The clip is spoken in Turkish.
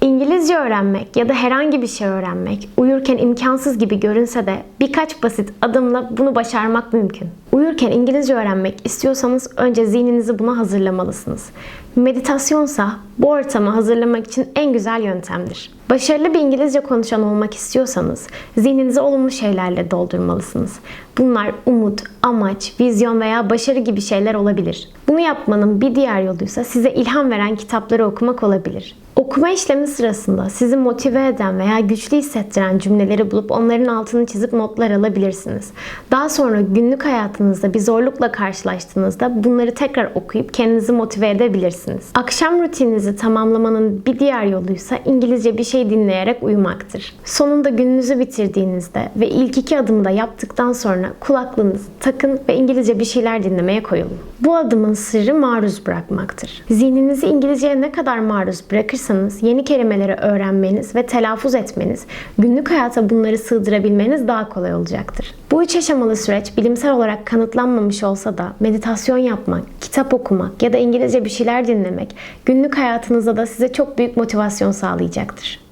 İngilizce öğrenmek ya da herhangi bir şey öğrenmek uyurken imkansız gibi görünse de birkaç basit adımla bunu başarmak mümkün. Uyurken İngilizce öğrenmek istiyorsanız önce zihninizi buna hazırlamalısınız. Meditasyonsa bu ortamı hazırlamak için en güzel yöntemdir. Başarılı bir İngilizce konuşan olmak istiyorsanız zihninizi olumlu şeylerle doldurmalısınız. Bunlar umut, amaç, vizyon veya başarı gibi şeyler olabilir. Bunu yapmanın bir diğer yoluysa size ilham veren kitapları okumak olabilir. Okuma işlemi sırasında sizi motive eden veya güçlü hissettiren cümleleri bulup onların altını çizip notlar alabilirsiniz. Daha sonra günlük hayatınızda bir zorlukla karşılaştığınızda bunları tekrar okuyup kendinizi motive edebilirsiniz. Akşam rutininizi tamamlamanın bir diğer yoluysa İngilizce bir şey dinleyerek uyumaktır. Sonunda gününüzü bitirdiğinizde ve ilk iki adımı da yaptıktan sonra kulaklığınızı takın ve İngilizce bir şeyler dinlemeye koyulun. Bu adımın sırrı maruz bırakmaktır. Zihninizi İngilizceye ne kadar maruz bırakırsanız yeni kelimeleri öğrenmeniz ve telaffuz etmeniz, günlük hayata bunları sığdırabilmeniz daha kolay olacaktır. Bu üç aşamalı süreç bilimsel olarak kanıtlanmamış olsa da meditasyon yapmak, kitap okumak ya da İngilizce bir şeyler dinlemek günlük hayatınızda da size çok büyük motivasyon sağlayacaktır.